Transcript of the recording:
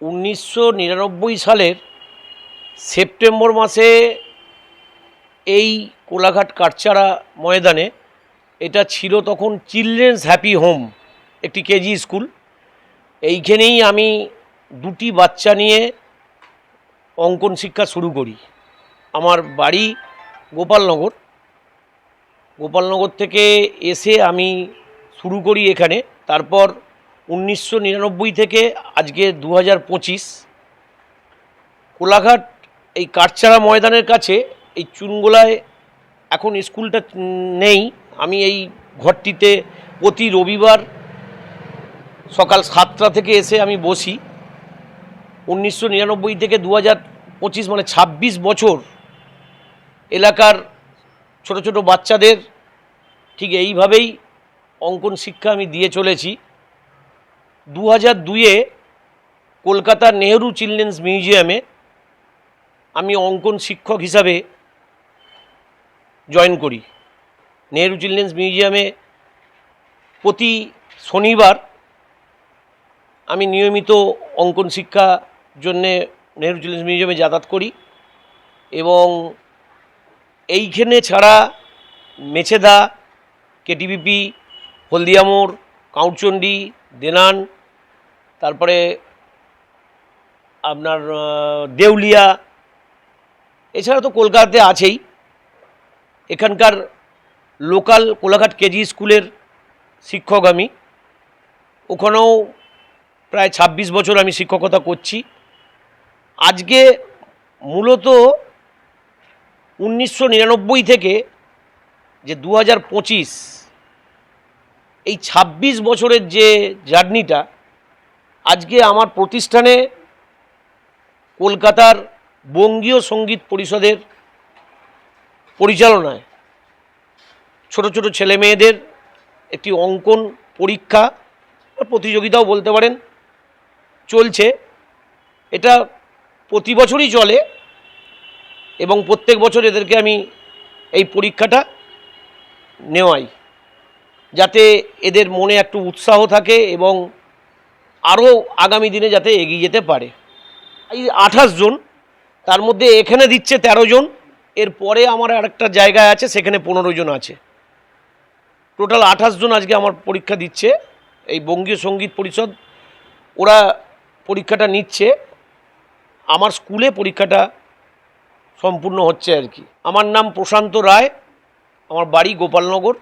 উনিশশো নিরানব্বই সালের সেপ্টেম্বর মাসে এই কোলাঘাট কাটচারা ময়দানে, এটা ছিল তখন চিলড্রেন্স হ্যাপি হোম, একটি কেজি স্কুল। এইখানেই আমি দুটি বাচ্চা নিয়ে অঙ্কন শিক্ষা শুরু করি। আমার বাড়ি গোপালনগর। গোপালনগর থেকে এসে আমি শুরু করি এখানে। তারপর উনিশশো নিরানব্বই থেকে আজকে দু হাজার পঁচিশ, কোলাঘাট এই কাঠচারা ময়দানের কাছে এই চুনগোলায় এখন স্কুলটা নেই। আমি এই ঘরটিতে প্রতি রবিবার সকাল সাতটা থেকে এসে আমি বসি। উনিশশো নিরানব্বই থেকে দু পঁচিশ মানে ছাব্বিশ বছর এলাকার ছোট ছোট বাচ্চাদের ঠিক এইভাবেই অঙ্কন শিক্ষা আমি দিয়ে চলেছি। দু হাজার দুইয়ে কলকাতার নেহেরু চিলড্রেন্স মিউজিয়ামে আমি অঙ্কন শিক্ষক হিসাবে জয়েন করি। নেহেরু চিলড্রেন্স মিউজিয়ামে প্রতি শনিবার আমি নিয়মিত অঙ্কন শিক্ষা জন্যে নেহেরু চিলড্রেন্স মিউজিয়ামে যাতায়াত করি এবং এইখানে ছাড়া মেছেদা, কেটিবিপি হলদিয়ামোড় কাউচন্ডি, দেনান তারপরে আপনার দেউলিয়া, এছাড়া তো কলকাতাতে আছেই। এখানকার লোকাল কোলাঘাট কেজি স্কুলের শিক্ষক আমি। ওখানেও প্রায় ২৬ বছর আমি শিক্ষকতা করছি। আজকে মূলত উনিশশো নিরানব্বই থেকে যে দু হাজার পঁচিশ, এই ২৬ বছরের যে জার্নিটা আজকে আমার প্রতিষ্ঠানে কলকাতার বঙ্গীয় সংগীত পরিষদের পরিচালনায় ছোট ছোট ছেলে মেয়েদের একটি অঙ্কন পরীক্ষা প্রতিযোগিতাও বলতে পারেন চলছে। এটা প্রতি বছরই চলে এবং প্রত্যেক বছর এদেরকে আমি এই পরীক্ষাটা নেওয়াই যাতে এদের মনে একটু উৎসাহ থাকে এবং আরও আগামী দিনে যাতে এগিয়ে যেতে পারে। এই আঠাশ জন, তার মধ্যে এখানে দিচ্ছে ১৩ জন, এর পরে আমার আরেকটা জায়গায় আছে, সেখানে পনেরো জন আছে। টোটাল আঠাশ জন আজকে আমার পরীক্ষা দিচ্ছে, এই বঙ্গীয় সংগীত পরিষদ, ওরা পরীক্ষাটা নিচ্ছে। আমার স্কুলে পরীক্ষাটা সম্পূর্ণ হচ্ছে আর কি। আমার নাম প্রশান্ত রায়, আমার বাড়ি গোপালনগর।